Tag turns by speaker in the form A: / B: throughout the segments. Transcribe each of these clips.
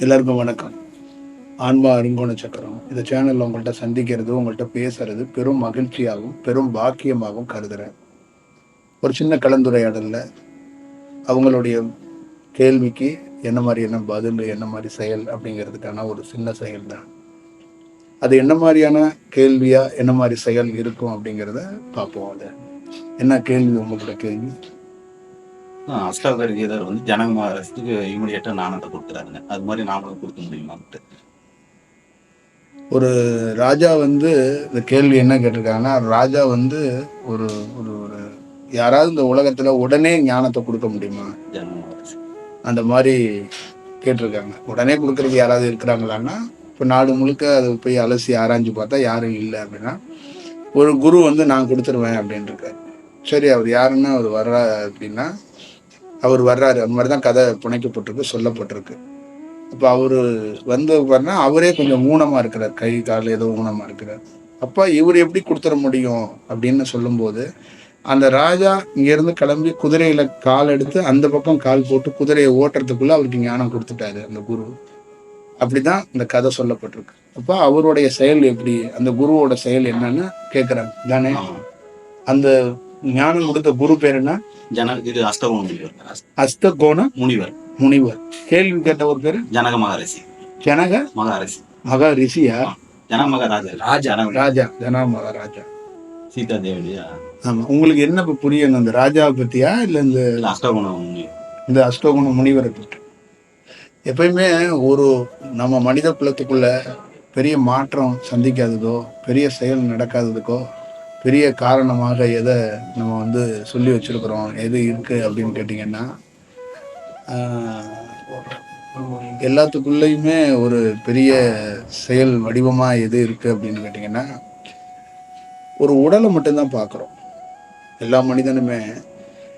A: எல்லாருக்கும் வணக்கம். ஆன்மா அருங்கோண சக்கரம். இந்த சேனல்ல உங்கள்கிட்ட சந்திக்கிறது உங்கள்கிட்ட பேசுறது பெரும் மகிழ்ச்சியாகவும் பெரும் பாக்கியமாகவும் கருதுறேன். ஒரு சின்ன கலந்துரையாடல்ல அவங்களுடைய கேள்விக்கு என்ன மாதிரி என்ன பதில் என்ன மாதிரி செயல் அப்படிங்கிறதுக்கான ஒரு சின்ன செயல் தான் அது என்ன மாதிரியான கேள்வியா என்ன மாதிரி செயல் இருக்கும் அப்படிங்கிறத பார்ப்போம் அதை. என்ன கேள்வி உங்களோட கேள்வி?
B: அஷ்டாவதாரி கீதர் வந்து ஜனக மகாராஜத்துக்கு இமிடியேட்டா நாணத்தை கொடுக்குறாருங்க. அது மாதிரி நாமளும் கொடுக்க முடியுமான்ட்டு
A: ஒரு ராஜா வந்து இந்த கேள்வி என்ன கேட்டிருக்காங்கன்னா ராஜா வந்து ஒரு ஒரு ஒரு யாராவது இந்த உலகத்துல உடனே ஞானத்தை கொடுக்க முடியுமா? அந்த மாதிரி கேட்டிருக்காங்க. உடனே கொடுக்கறதுக்கு யாராவது இருக்கிறாங்களான்னா இப்போ நாடு முழுக்க அதை போய் அலசி ஆராய்ஞ்சு பார்த்தா யாரும் இல்லை அப்படின்னா ஒரு குரு வந்து நான் கொடுத்துருவேன் இருக்காரு. சரி அவர் யாருன்னு அவர் வர்றா அப்படின்னா அவர் வர்றாரு. அந்த மாதிரி தான் கதை புனைக்கப்பட்டிருக்கு சொல்லப்பட்டிருக்கு. அப்போ அவர் வந்து பாருன்னா அவரே கொஞ்சம் ஊனமாக இருக்கிறார். கை கால் ஏதோ ஊனமாக இருக்கிறார். அப்போ இவர் எப்படி கொடுத்துட முடியும் அப்படின்னு சொல்லும்போது அந்த ராஜா இங்கேருந்து கிளம்பி குதிரையில கால் எடுத்து அந்த பக்கம் கால் போட்டு குதிரையை ஓட்டுறதுக்குள்ள அவருக்கு ஞானம் கொடுத்துட்டாரு அந்த குரு. அப்படிதான் இந்த கதை சொல்லப்பட்டிருக்கு. அப்போ அவருடைய செயல் எப்படி அந்த குருவோட செயல் என்னன்னு கேட்குறாங்க தானே. அந்த ஞானம் கொடுத்த குரு பேர் என்ன?
B: ஜன இது அஷ்டகோண முனிவர்.
A: அஸ்தகோண
B: முனிவர்.
A: முனிவர். கேள்வி கேட்ட ஒரு பேர்?
B: ஜனக மகாராசி
A: ஜனக
B: மகாராசி
A: மகா ரிஷியா
B: ஜனக மகாராஜா.
C: ராஜா.
A: ராஜா ஜனா மகாராஜா.
B: சீதா தேவியா
A: ஆமா உங்களுக்கு என்ன இப்ப புரியணும் இந்த ராஜாவை பத்தியா? இல்ல இந்த
B: அஷ்டகோண முனிவர்
A: இந்த அஷ்டகுண முனிவரை பற்றி எப்பயுமே ஒரு நம்ம மனித குலத்துக்குள்ள பெரிய மாற்றம் சந்திக்காததோ பெரிய செயல் நடக்காததுக்கோ பெரிய காரணமாக எதை நம்ம வந்து சொல்லி வச்சிருக்கிறோம் எது இருக்கு அப்படின்னு கேட்டிங்கன்னா எல்லாத்துக்குள்ளேயுமே ஒரு பெரிய செயல் வடிவமாக எது இருக்குது அப்படின்னு கேட்டிங்கன்னா ஒரு உடலை மட்டும்தான் பார்க்குறோம். எல்லா மனிதனுமே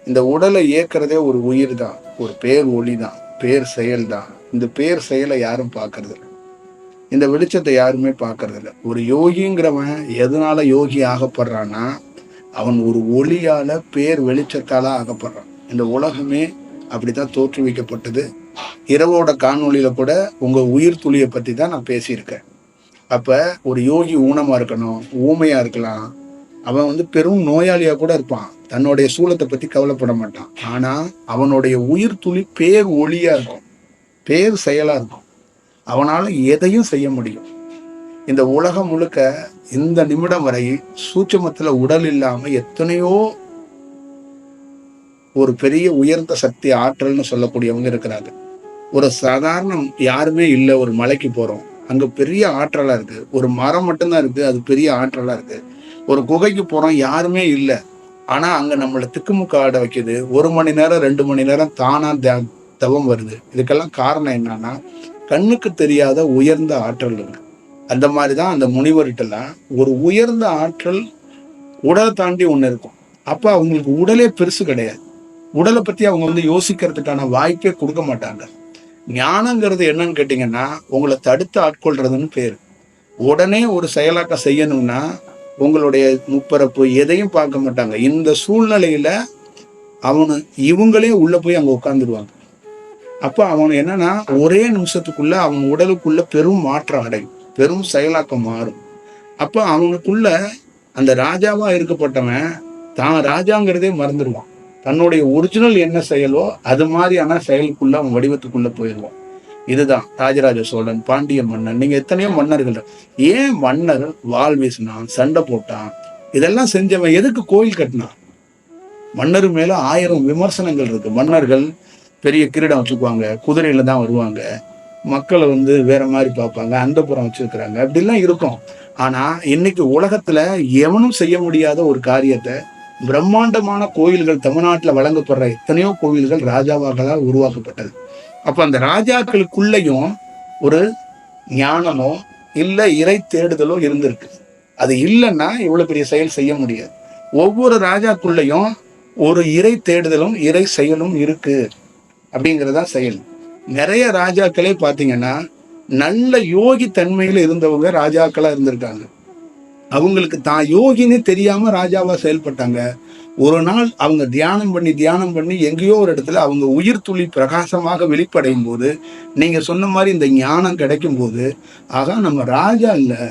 A: இந்த உடலை இயக்கிறதே ஒரு உயிர் தான் ஒரு பேர் ஒளி தான் பேர் செயல் தான். இந்த பேர் செயலை யாரும் பார்க்கறது இந்த வெளிச்சத்தை யாருமே பார்க்கறதில்ல. ஒரு யோகிங்கிறவன் எதனால யோகி ஆகப்படுறான்னா அவன் ஒரு ஒளியால பேர் வெளிச்சத்தால ஆகப்படுறான். இந்த உலகமே அப்படித்தான் தோற்றுவிக்கப்பட்டது. இரவோட காணொலியில கூட உங்க உயிர் துளியை பத்தி தான் நான் பேசியிருக்கேன். அப்ப ஒரு யோகி ஊனமா இருக்கணும் ஊமையா இருக்கலாம். அவன் வந்து பெரும் நோயாளியா கூட இருப்பான். தன்னுடைய சூலத்தை பத்தி கவலைப்பட மாட்டான். ஆனா அவனுடைய உயிர் துளி பேர் ஒளியா இருக்கும். பேர் செயலா இருக்கும். அவனால் எதையும் செய்ய முடியும். இந்த உலகம் முழுக்க இந்த நிமிடம் வரை சூட்சமத்தில் உடல் இல்லாமல் எத்தனையோ ஒரு பெரிய உயர்ந்த சக்தி ஆற்றல்னு சொல்லக்கூடியவங்க இருக்கிறாங்க. ஒரு சாதாரண யாருமே இல்லை ஒரு மலைக்கு போகிறோம் அங்கே பெரிய ஆற்றலாக இருக்குது ஒரு மரம் மட்டும்தான் இருக்குது அது பெரிய ஆற்றலாக இருக்குது ஒரு குகைக்கு போகிறோம் யாருமே இல்லை. ஆனால் அங்கே நம்மளை திக்குமுக்காட வைக்குது. ஒரு மணி நேரம் ரெண்டு மணி நேரம் தானாக தவம் வருது. இதுக்கெல்லாம் காரணம் என்னன்னா கண்ணுக்கு தெரியாத உயர்ந்த ஆற்றல் இருக்கு. அந்த மாதிரி தான் அந்த முனிவர்கிட்டலாம் ஒரு உயர்ந்த ஆற்றல் உடலை தாண்டி ஒன்று இருக்கும். அப்போ அவங்களுக்கு உடலே பெருசு கிடையாது. உடலை பற்றி அவங்க வந்து யோசிக்கிறதுக்கான வாய்ப்பே கொடுக்க மாட்டாங்க. ஞானங்கிறது என்னன்னு கேட்டிங்கன்னா உங்களை தடுத்து ஆட்கொள்றதுன்னு பேர். உடனே ஒரு செயலாக்க செய்யணும்னா உங்களுடைய முப்பரப்பு எதையும் பார்க்க மாட்டாங்க. இந்த சூழ்நிலையில அவனு இவங்களே உள்ள போய் அங்கே உட்காந்துருவாங்க அப்ப அவன் என்னன்னா ஒரே நிமிஷத்துக்குள்ள அவன் உடலுக்குள்ள பெரும் மாற்றம் அடையும். பெரும் செயலாக்கம் மாறும். அப்ப அவனுக்குள்ள அந்த ராஜாவா இருக்கப்பட்டவன் தான் ராஜாங்கிறதே மறந்துடுவான். தன்னுடைய ஒரிஜினல் என்ன செயலோ அது மாதிரியான செயலுக்குள்ள அவன் வடிவத்துக்குள்ள போயிடுவான். இதுதான் ராஜராஜ சோழன் பாண்டிய மன்னன். நீங்க எத்தனையோ மன்னர்கள் ஏன் மன்னர் வாள் வீசினான் சண்டை போட்டான்? இதெல்லாம் செஞ்சவன் எதுக்கு கோயில் கட்டினான்? மன்னர் மேல ஆயிரம் விமர்சனங்கள் இருக்கு. மன்னர்கள் பெரிய கிரீடம் வச்சுக்குவாங்க குதிரையில தான் வருவாங்க. மக்களை வந்து வேற மாதிரி பார்ப்பாங்க அந்த புறம் வச்சிருக்கிறாங்க. அப்படிலாம் இருக்கும். ஆனா இன்னைக்கு உலகத்துல எவனும் செய்ய முடியாத ஒரு காரியத்தை பிரம்மாண்டமான கோயில்கள் தமிழ்நாட்டில் வழங்கப்படுற எத்தனையோ கோயில்கள் ராஜாவாகலாம் உருவாக்கப்பட்டது. அப்போ அந்த ராஜாக்களுக்குள்ளேயும் ஒரு ஞானமோ இல்லை இறை தேடுதலோ இருந்திருக்கு. அது இல்லைன்னா இவ்வளோ பெரிய செயல் செய்ய முடியாது. ஒவ்வொரு ராஜாக்குள்ளேயும் ஒரு இறை தேடுதலும் இறை செயலும் இருக்குது அப்படிங்கிறதா செயல். நிறைய ராஜாக்களே பார்த்தீங்கன்னா நல்ல யோகி தன்மையில் இருந்தவங்க ராஜாக்களா இருந்திருக்காங்க. அவங்களுக்கு தான் யோகின்னு தெரியாமல் ராஜாவா செயல்பட்டாங்க. ஒரு நாள் அவங்க தியானம் பண்ணி தியானம் பண்ணி எங்கேயோ ஒரு இடத்துல அவங்க உயிர் துளி பிரகாசமாக வெளிப்படையும் போது நீங்கள் சொன்ன மாதிரி இந்த ஞானம் கிடைக்கும் போது ஆகா நம்ம ராஜா இல்லை.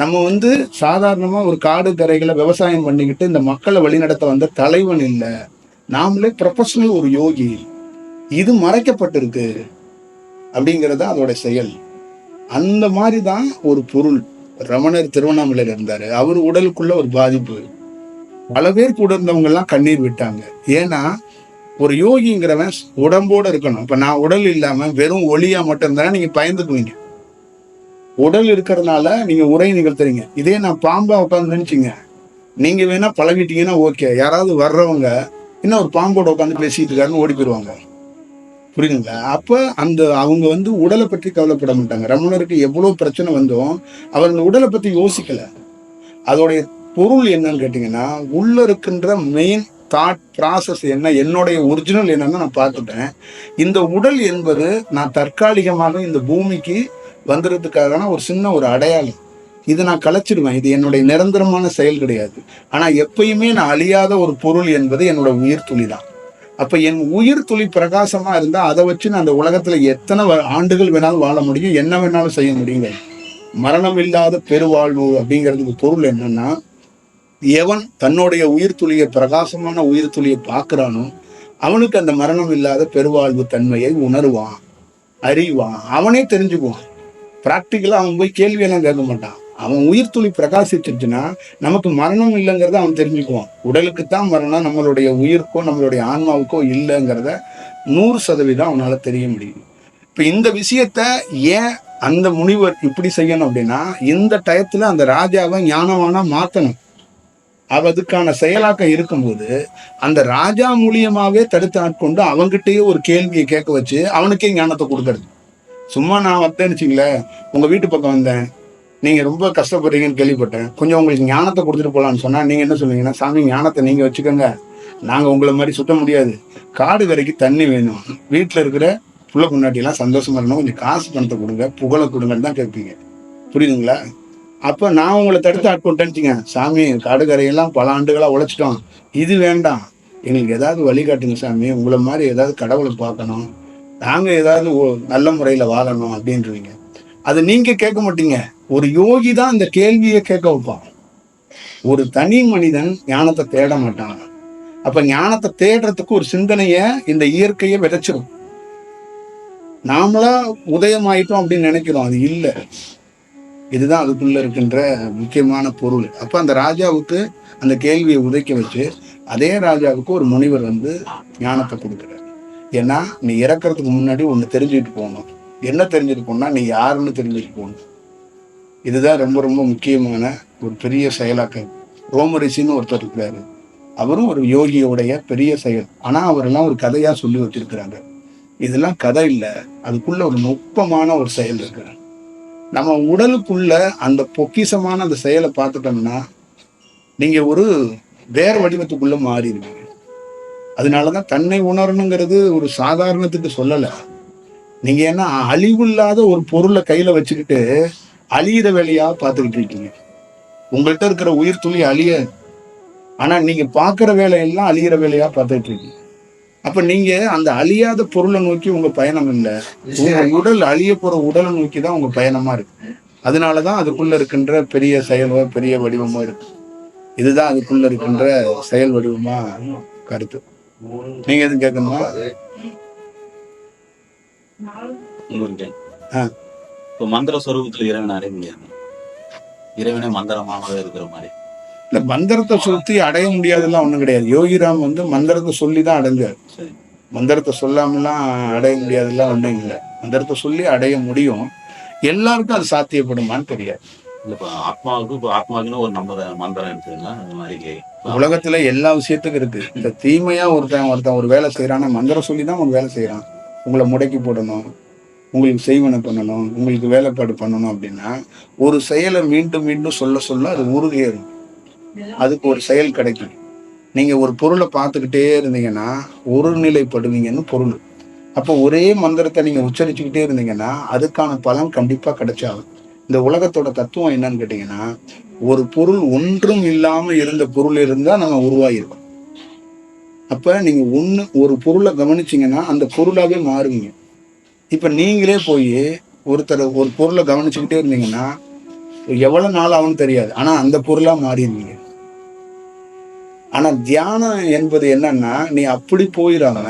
A: நம்ம வந்து சாதாரணமாக ஒரு காடு கரைகளை விவசாயம் பண்ணிக்கிட்டு இந்த மக்களை வழிநடத்த வந்த தலைவன் இல்லை. நாமளே ப்ரொஃபஷனல் ஒரு யோகி. இது மறைக்கப்பட்டிருக்கு அப்படிங்கிறது அதோட செயல். அந்த மாதிரி தான் ஒரு பொருள். ரமணர் திருவண்ணாமலையில் இருந்தார். அவர் உடலுக்குள்ள ஒரு பாதிப்பு. பல பேர் கூட இருந்தவங்க எல்லாம் கண்ணீர் விட்டாங்க. ஏன்னா ஒரு யோகிங்கிறவன் உடம்போட இருக்கணும். இப்போ நான் உடல் இல்லாமல் வெறும் ஒளியா மட்டும் இருந்தா நீங்கள் பயந்துக்குவீங்க. உடல் இருக்கிறதுனால நீங்கள் உரை நிகழ்த்துறீங்க. இதே நான் பாம்பா உட்காந்து நினைச்சிங்க நீங்கள் வேணால் பழகிட்டீங்கன்னா ஓகே. யாராவது வர்றவங்க என்ன ஒரு பாம்போட உட்காந்து பேசிட்டு இருக்காருன்னு ஓடி போயிடுவாங்க புரியுதுங்களா? அப்ப அந்த அவங்க வந்து உடலை பற்றி கவலைப்பட மாட்டாங்க. ரமணருக்கு எவ்வளவு பிரச்சனை வந்தோம் அவர் அந்த உடலை பத்தி யோசிக்கல. அதோடைய பொருள் என்னன்னு கேட்டீங்கன்னா உள்ள இருக்கின்ற மெயின் தாட் ப்ராசஸ் என்ன என்னுடைய ஒரிஜினல் என்னன்னு நான் பார்த்துட்டேன். இந்த உடல் என்பது நான் தற்காலிகமாக இந்த பூமிக்கு வந்துடுறதுக்கான ஒரு சின்ன ஒரு அடையாளம். இதை நான் கலைச்சிடுவேன். இது என்னுடைய நிரந்தரமான செயல் கிடையாது. ஆனால் எப்பயுமே நான் அழியாத ஒரு பொருள் என்பது என்னோட உயிர் துளி தான் அப்போ என் உயிர் துளி பிரகாசமாக இருந்தால் அதை வச்சு நான் அந்த உலகத்தில் எத்தனை வ- ஆண்டுகள் வேணாலும் வாழ முடியும் என்ன வேணாலும் செய்ய முடியுங்க. மரணம் இல்லாத பெருவாழ்வு அப்படிங்கிறதுக்கு பொருள் என்னன்னா எவன் தன்னுடைய உயிர் துளியை பிரகாசமான உயிர் துளியை பார்க்குறானோ அவனுக்கு அந்த மரணம் இல்லாத பெருவாழ்வு தன்மையை உணருவான் அறிவான் அவனே தெரிஞ்சுக்குவான். ப்ராக்டிக்கலாக அவன் போய் கேள்வியெல்லாம் கேட்க மாட்டான். அவன் உயிர் துளி பிரகாசிச்சிருச்சுன்னா நமக்கு மரணம் இல்லைங்கிறத அவன் தெரிஞ்சுக்குவான். உடலுக்கு தான் மரணம் நம்மளுடைய உயிருக்கோ நம்மளுடைய ஆன்மாவுக்கோ இல்லைங்கிறத நூறு சதவீதம் அவனால் தெரிய முடியும் இப்போ இந்த விஷயத்த ஏன் அந்த முனிவர் இப்படி செய்யணும் அப்படின்னா இந்த டயத்தில் அந்த ராஜாவை ஞானமான மாற்றணும் அவ அதுக்கான செயலாக்கம் இருக்கும்போது அந்த ராஜா மூலியமாகவே தடுத்து ஆட்கொண்டு அவங்கிட்டயே ஒரு கேள்வியை கேட்க வச்சு அவனுக்கே ஞானத்தை கொடுக்கறது. சும்மா நான் வந்தேன்னு வச்சுங்களேன் உங்கள் வீட்டு பக்கம் வந்தேன் நீங்க ரொம்ப கஷ்டப்படுறீங்கன்னு கேள்விப்பட்டேன். கொஞ்சம் உங்களுக்கு ஞானத்தை கொடுத்துட்டு போலான்னு சொன்னா நீங்க என்ன சொல்லுவீங்கன்னா சாமி ஞானத்தை நீங்க வச்சுக்கோங்க. நாங்க உங்களை மாதிரி சுத்த முடியாது. காடு கரைக்கு தண்ணி வேணும். வீட்டுல இருக்கிற புள்ள முன்னாடி எல்லாம் சந்தோஷமா இருக்கணும் கொஞ்சம் காசு பணத்தை கொடுங்க புகழை கொடுங்கன்னு தான் கேட்பீங்க. புரியுதுங்களா? அப்ப நான் உங்களை தடுத்து ஆட்கொண்டேன்னுச்சிங்க சாமி காடு கரையெல்லாம் பல ஆண்டுகளா உழைச்சிட்டோம். இது வேண்டாம். எங்களுக்கு ஏதாவது வழிகாட்டுங்க சாமி. உங்களை மாதிரி ஏதாவது கடவுளை பார்க்கணும். நாங்க ஏதாவது நல்ல முறையில வாழணும் அப்படின்றீங்க. அது நீங்க கேட்க மாட்டீங்க. ஒரு யோகி தான் இந்த கேள்வியை கேட்க வைப்பான். ஒரு தனி மனிதன் ஞானத்தை தேட மாட்டான். அப்ப ஞானத்தை தேடுறதுக்கு ஒரு சிந்தனைய இந்த இயற்கையை விதைச்சிடும் நாமளா உதயமாயிட்டோம் அப்படின்னு நினைக்கிறோம். அது இல்லை. இதுதான் அதுக்குள்ள இருக்கின்ற முக்கியமான பொருள். அப்ப அந்த ராஜாவுக்கு அந்த கேள்வியை உதைக்க வச்சு அதே ராஜாவுக்கு ஒரு முனிவர் வந்து ஞானத்தை கொடுக்குறாரு. ஏன்னா நீ இறக்கிறதுக்கு முன்னாடி ஒன்று தெரிஞ்சுட்டு போகணும். என்ன தெரிஞ்சிருக்கும்னா நீ யாருன்னு தெரிஞ்சுட்டு போகணும் இதுதான் ரொம்ப ரொம்ப முக்கியமான ஒரு பெரிய செயலாக்கம் ரோமரிசின்னு ஒருத்தர் இருக்கிறாரு. அவரும் ஒரு யோகியோடைய பெரிய செயல். ஆனால் அவரெல்லாம் ஒரு கதையாக சொல்லி வச்சிருக்கிறாங்க. இதெல்லாம் கதை இல்லை. அதுக்குள்ள ஒரு நுட்பமான ஒரு செயல் இருக்கு. நம்ம உடலுக்குள்ள அந்த பொக்கிஷமான அந்த செயலை பார்த்துட்டோம்னா நீங்கள் ஒரு வேற வடிவத்துக்குள்ளே மாறிடுவீங்க. அதனால தான் தன்னை உணரணுங்கிறது ஒரு சாதாரணத்துக்கு சொல்லலை. நீங்க என்ன அழிவில்லாத ஒரு பொருளை கையில வச்சுக்கிட்டு அழியிற வேலையா பார்த்துக்கிட்டு இருக்கீங்க. உங்கள்கிட்ட இருக்கிற உயிர் துளி அழிய ஆனா நீங்க பார்க்குற வேலையெல்லாம் அழியிற வேலையா பார்த்துக்கிட்டு இருக்கீங்க. அப்ப நீங்க அந்த அழியாத பொருளை நோக்கி உங்க பயணம் இல்லை. உங்க உடல் அழிய போற உடலை நோக்கி தான் உங்க பயணமா இருக்கு. அதனாலதான் அதுக்குள்ள இருக்கின்ற பெரிய செயலோ பெரிய வடிவமோ இருக்கு. இதுதான் அதுக்குள்ள இருக்கின்ற செயல் வடிவமா கருத்து. நீங்க எதுவும் கேட்கணுமா? ஆ.
B: இப்போ மந்திர சொரூபத்தில் இறைவனை அடைய முடியாது இறைவனே மந்திரமாக இருக்கிற மாதிரி.
A: இல்ல மந்திரத்தை சுத்தி அடைய முடியாதெல்லாம் ஒண்ணும் கிடையாது. யோகிராம் வந்து மந்திரத்தை சொல்லி தான் அடைஞ்சார்
B: சரி.
A: மந்திரத்தை சொல்லாமலாம் அடைய முடியாதெல்லாம் ஒண்ணும் இல்லை. மந்திரத்தை சொல்லி அடைய முடியும். எல்லாருக்கும் அது சாத்தியப்படுமான்னு தெரியாது.
B: ஆத்மாவுக்கு இப்போ ஆத்மாவுக்குன்னு ஒரு நம்பர் மந்திரம் இருக்குதுங்க அந்த மாதிரி
A: உலகத்துல எல்லா விஷயத்துக்கும் இருக்கு. இந்த தீமையா ஒருத்தன் ஒருத்தன் ஒரு வேலை செய்யறான்னா மந்திரம் சொல்லி தான் ஒரு வேலை செய்யறான் உங்களை முடக்கி போடணும் உங்களுக்கு செய்வனை பண்ணணும் உங்களுக்கு வேலைப்பாடு பண்ணணும் அப்படின்னா ஒரு செயலை மீண்டும் மீண்டும் சொல்ல சொல்ல அது உருகேறும் அதுக்கு ஒரு செயல் கிடைக்கும். நீங்க ஒரு பொருளை பார்த்துக்கிட்டே இருந்தீங்கன்னா ஒரு நிலைப்படுவீங்கன்னு பொருள். அப்போ ஒரே மந்திரத்தை நீங்க உச்சரிச்சுக்கிட்டே இருந்தீங்கன்னா அதுக்கான பலன் கண்டிப்பா கிடைச்சாகும். இந்த உலகத்தோட தத்துவம் என்னன்னு கேட்டீங்கன்னா ஒரு பொருள் ஒன்றும் இல்லாம இருந்த பொருள் இருந்தா நம்ம உருவாகிருக்கோம் அப்ப நீங்க ஒன்று ஒரு பொருளை கவனிச்சிங்கன்னா அந்த பொருளாகவே மாறுவீங்க. இப்ப நீங்களே போய் ஒருத்தர் ஒரு பொருளை கவனிச்சுக்கிட்டே இருந்தீங்கன்னா எவ்வளவு நாள் ஆகும்னு தெரியாது. ஆனா அந்த பொருளா மாறிடுவீங்க. ஆனா தியானம் என்பது என்னன்னா நீ அப்படி போயிடாம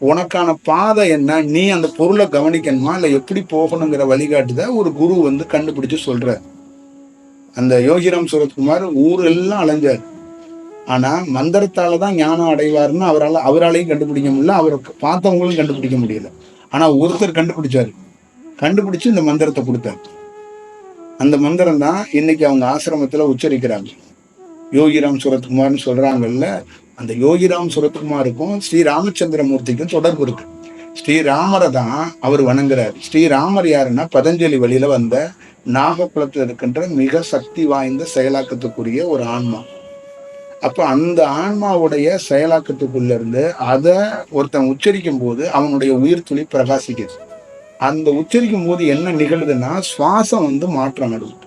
A: உனக்கான பாதை என்ன? நீ அந்த பொருளை கவனிக்கணுமா? இல்லை எப்படி போகணுங்கிற வழிகாட்டுத ஒரு குரு வந்து கண்டுபிடிச்சு சொல்ற அந்த யோகிராம் சுரத்குமார் ஊரெல்லாம் அலைஞ்சார். ஆனா மந்திரத்தால தான் ஞானம் அடைவார்னு அவரால் அவராலையும் கண்டுபிடிக்க முடியல அவரை பார்த்தவங்களும் கண்டுபிடிக்க முடியல. ஆனா ஒருத்தர் கண்டுபிடிச்சாரு. கண்டுபிடிச்சு இந்த மந்திரத்தை கொடுத்தாரு. அந்த மந்திரம் தான் இன்னைக்கு அவங்க ஆசிரமத்துல உச்சரிக்கிறாங்க. யோகிராம் சுரத்குமார்னு சொல்றாங்கல்ல அந்த யோகிராம் சுரத்குமாருக்கும் ஸ்ரீ ராமச்சந்திரமூர்த்திக்கும் தொடர்பு இருக்கு. ஸ்ரீராமரை தான் அவர் வணங்குறாரு. ஸ்ரீராமர் யாருன்னா பதஞ்சலி வழியில வந்த நாகக்குளத்தில் இருக்கின்ற மிக சக்தி வாய்ந்த செயலாக்கத்துக்குரிய ஒரு ஆன்மா. அப்போ அந்த ஆன்மாவுடைய செயலாக்கத்துக்குள்ள இருந்து அதை ஒருத்தன் உச்சரிக்கும் போது அவனுடைய உயிர் துளி பிரகாசிக்குது. அந்த உச்சரிக்கும் போது என்ன நிகழுதுன்னா சுவாசம் வந்து மாற்றம் அடையுது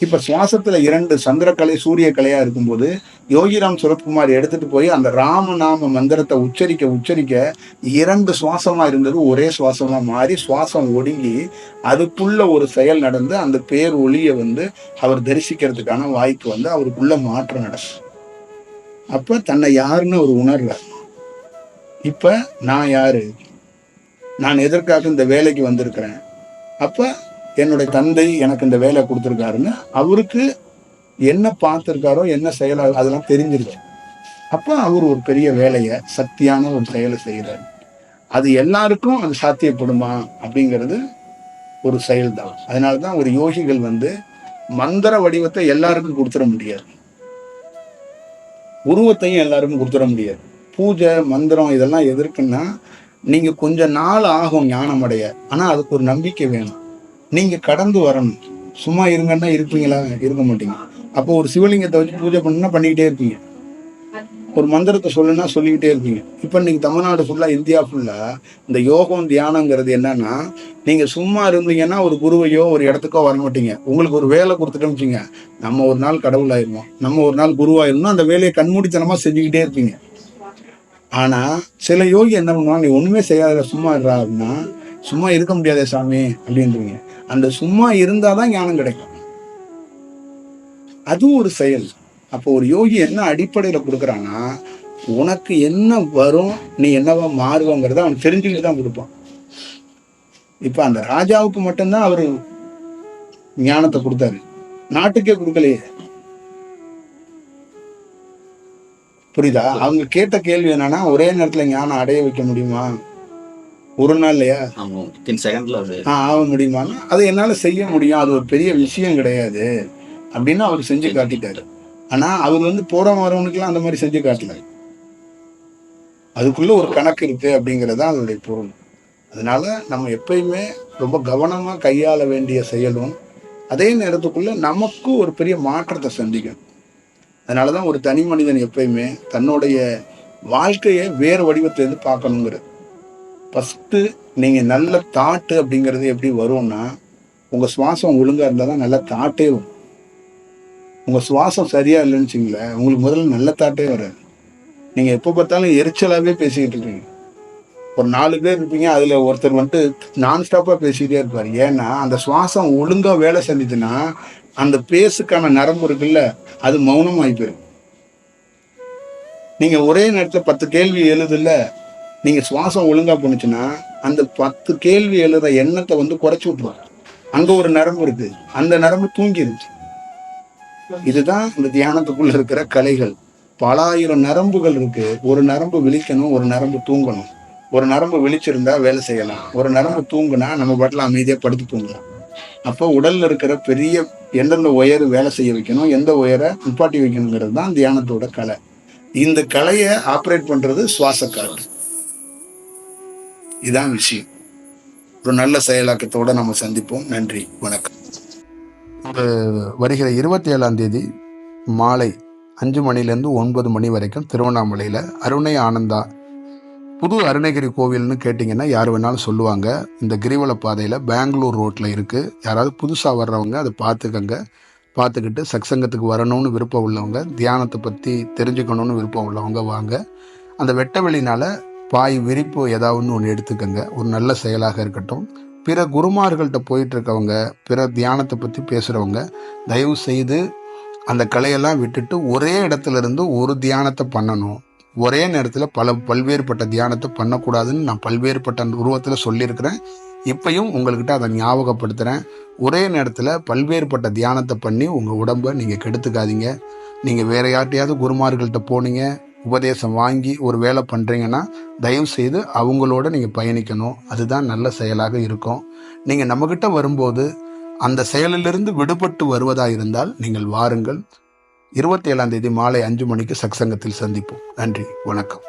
A: இப்ப சுவாசத்துல இரண்டு சந்திரக்கலை சூரிய கலையா இருக்கும்போது யோகிராம் சுரத்குமார் எடுத்துட்டு போய் அந்த ராமநாம மந்திரத்தை உச்சரிக்க உச்சரிக்க இரண்டு சுவாசமா இருந்தது ஒரே சுவாசமா மாறி சுவாசம் ஒடுங்கி அதுக்குள்ள ஒரு செயல் நடந்து அந்த பேர் ஒளியை வந்து அவர் தரிசிக்கிறதுக்கான வாய்ப்பு வந்து அவருக்குள்ள மாற்றம் நடக்கும் அப்ப தன்னை யாருன்னு ஒரு உணர்றார் இப்ப நான் யாரு? நான் எதற்காக இந்த வேலைக்கு வந்திருக்கிறேன்? அப்ப என்னுடைய தந்தை எனக்கு இந்த வேலை கொடுத்துருக்காருன்னு அவருக்கு என்ன பார்த்துருக்காரோ என்ன செயலாக அதெல்லாம் தெரிஞ்சிருச்சு. அப்போ அவர் ஒரு பெரிய வேலையை சக்தியான ஒரு செயலை செய்கிறார் அது எல்லாருக்கும் அது சாத்தியப்படுமா அப்படிங்கிறது ஒரு செயல்தான். அதனால தான் ஒரு யோகிகள் வந்து மந்திர வடிவத்தை எல்லாருக்கும் கொடுத்துட முடியாது. உருவத்தையும் எல்லாருக்கும் கொடுத்துட முடியாது. பூஜை மந்திரம் இதெல்லாம் எதற்குன்னா நீங்கள் கொஞ்ச நாள் ஆகும் ஞானம் அடைய. ஆனால் அதுக்கு ஒரு நம்பிக்கை வேணும். நீங்கள் கடந்து வரணும். சும்மா இருங்கன்னா இருப்பீங்களா? இருக்க மாட்டீங்க. அப்போ ஒரு சிவலிங்கத்தை வச்சு பூஜை பண்ணுன்னா பண்ணிக்கிட்டே இருப்பீங்க. ஒரு மந்திரத்தை சொல்லுன்னா சொல்லிக்கிட்டே இருப்பீங்க. இப்போ இன்னைக்கு தமிழ்நாடு ஃபுல்லாக இந்தியா ஃபுல்லாக இந்த யோகம் தியானங்கிறது என்னன்னா நீங்கள் சும்மா இருந்தீங்கன்னா ஒரு குருவையோ ஒரு இடத்துக்கோ வர மாட்டீங்க. உங்களுக்கு ஒரு வேலை கொடுத்துட்டோம் வச்சுங்க நம்ம ஒரு நாள் கடவுள் ஆயிருவோம். நம்ம ஒரு நாள் குருவாயிருந்தோம் அந்த வேலையை கண்மூடித்தனமாக செஞ்சுக்கிட்டே இருப்பீங்க. ஆனால் சில யோகி என்ன பண்ணுவாங்க? நீ ஒன்றுமே செய்யாத சும்மா இருடா அப்படின்னா சும்மா இருக்க முடியாதே சாமி அப்படின்றீங்க. அந்த சும்மா இருந்தால் தான் ஞானம் கிடைக்கும். அதுவும் ஒரு செயல். அப்போ ஒரு யோகி என்ன அடிப்படையில கொடுக்குறான்னா உனக்கு என்ன வரும் நீ என்னவா மாறுவங்கிறத அவன் தெரிஞ்சுக்கிட்டு தான் கொடுப்பான். இப்ப அந்த ராஜாவுக்கு மட்டும்தான் அவரு ஞானத்தை கொடுத்தாரு. நாட்டுக்கே கொடுக்கலையே. புரியுதா? அவங்க கேட்ட கேள்வி என்னன்னா ஒரே நேரத்துல ஞானம் அடைய வைக்க முடியுமா? ஒரு நாள் இல்லையா? ஆ, ஆக முடியுமான்னா அது என்னால செய்ய முடியும். அது ஒரு பெரிய விஷயம் கிடையாது. அப்படின்னு அவர் செஞ்சு காட்டிட்டாரு. ஆனால் அவர் வந்து போகிறவங்க வரவனுக்குலாம் அந்த மாதிரி செஞ்சு காட்டல. அதுக்குள்ளே ஒரு கணக்கு இருக்குது அப்படிங்கிறது தான் அதனுடைய பொருள். அதனால் நம்ம எப்பயுமே ரொம்ப கவனமாக கையாள வேண்டிய செயலும் அதே நேரத்துக்குள்ளே நமக்கும் ஒரு பெரிய மாற்றத்தை சந்திக்கணும் அதனாலதான் ஒரு தனி மனிதன் எப்பயுமே தன்னுடைய வாழ்க்கையை வேறு வடிவத்திலேருந்து பார்க்கணுங்கிறது. ஃபஸ்ட்டு நீங்கள் நல்ல தாட்டு அப்படிங்கிறது எப்படி வரும்னா உங்கள் சுவாசம் ஒழுங்காக இருந்தால் தான் நல்ல தாட்டே வரும். உங்கள் சுவாசம் சரியாக இல்லைன்னு வச்சுங்களேன் உங்களுக்கு முதல்ல நல்ல தாட்டே வராது. நீங்கள் எப்போ பார்த்தாலும் எரிச்சலாகவே பேசிக்கிட்டு இருக்கீங்க. ஒரு நாலு பேர் இருப்பீங்க அதில் ஒருத்தர் வந்துட்டு நான் ஸ்டாப்பாக பேசிக்கிட்டே இருப்பார். ஏன்னா அந்த சுவாசம் ஒழுங்காக வேலை செஞ்சுச்சுன்னா அந்த பேசுக்கான நரம்பு இருக்குல்ல அது மௌனம் போயிடும் நீங்கள் ஒரே நேரத்தில் பத்து கேள்வி எழுதுல நீங்கள் சுவாசம் ஒழுங்கா போனுச்சுன்னா அந்த பத்து கேள்வி எழுத எண்ணத்தை வந்து குறைச்சி விட்ருவாங்க அங்கே ஒரு நரம்பு இருக்குது அந்த நரம்பு தூங்கிருச்சு. இதுதான் இந்த தியானத்துக்குள்ள இருக்கிற கலைகள். பல ஆயிரம் நரம்புகள் இருக்கு. ஒரு நரம்பு விழிக்கணும் ஒரு நரம்பு தூங்கணும். ஒரு நரம்பு விழிச்சிருந்தா வேலை செய்யலாம். ஒரு நரம்பு தூங்குனா நம்ம பாட்டில் அமைதியாக படுத்து தூங்கலாம். அப்போ உடல்ல இருக்கிற பெரிய எந்தெந்த ஒயர் வேலை செய்ய வைக்கணும் எந்த ஒயரை நிப்பாட்டி வைக்கணுங்கிறது தான் தியானத்தோட கலை. இந்த கலையை ஆப்ரேட் பண்றது சுவாச கலை இதான் விஷயம். ஒரு நல்ல செயலாக்கத்தோட நம்ம சந்திப்போம். நன்றி. வணக்கம். வருகிற இருபத்தி ஏழாம் தேதி மாலை அஞ்சு மணிலேருந்து ஒன்பது மணி வரைக்கும் திருவண்ணாமலையில் அருணை ஆனந்தா புது அருணகிரி கோவில்னு கேட்டிங்கன்னா யார் வேணாலும் சொல்லுவாங்க. இந்த கிரிவல பாதையில் பெங்களூர் ரோட்டில் இருக்குது யாராவது புதுசாக வர்றவங்க அதை பார்த்துக்கங்க. பார்த்துக்கிட்டு சக்சங்கத்துக்கு வரணும்னு விருப்பம் உள்ளவங்க தியானத்தை பற்றி தெரிஞ்சுக்கணும்னு விருப்பம் உள்ளவங்க வாங்க. அந்த வெட்ட வெளினால் பாய் விரிப்பு ஏதாவது ஒன்று எடுத்துக்கங்க. ஒரு நல்ல செயலாக இருக்கட்டும். பிற குருமார்கள்ட்ட போயிட்டு இருக்கவங்க பிற தியானத்தை பற்றி பேசுகிறவங்க தயவு செய்து அந்த கலையெல்லாம் விட்டுட்டு ஒரே இடத்துல இருந்து ஒரு தியானத்தை பண்ணணும். ஒரே நேரத்தில் பல பல்வேறுபட்ட தியானத்தை பண்ணக்கூடாதுன்னு நான் பல்வேறுபட்ட உருவத்தில் சொல்லியிருக்கிறேன். இப்பையும் உங்கள்கிட்ட அதை ஞாபகப்படுத்துகிறேன் ஒரே நேரத்தில் பல்வேறுபட்ட தியானத்தை பண்ணி உங்கள் உடம்பை நீங்கள் கெடுத்துக்காதீங்க. நீங்கள் வேற யார்ட்டையாவது குருமார்கள்ட்ட போனீங்க உபதேசம் வாங்கி ஒரு வேலை பண்ணுறீங்கன்னா தயவு செய்து அவங்களோட நீங்கள் பயணிக்கணும். அதுதான் நல்ல செயலாக இருக்கும். நீங்கள் நம்மக்கிட்ட வரும்போது அந்த செயலிலிருந்து விடுபட்டு வருவதாக இருந்தால் நீங்கள் வாருங்கள். இருபத்தி ஏழாம் தேதி மாலை அஞ்சு மணிக்கு சக்சங்கத்தில் சந்திப்போம். நன்றி. வணக்கம்.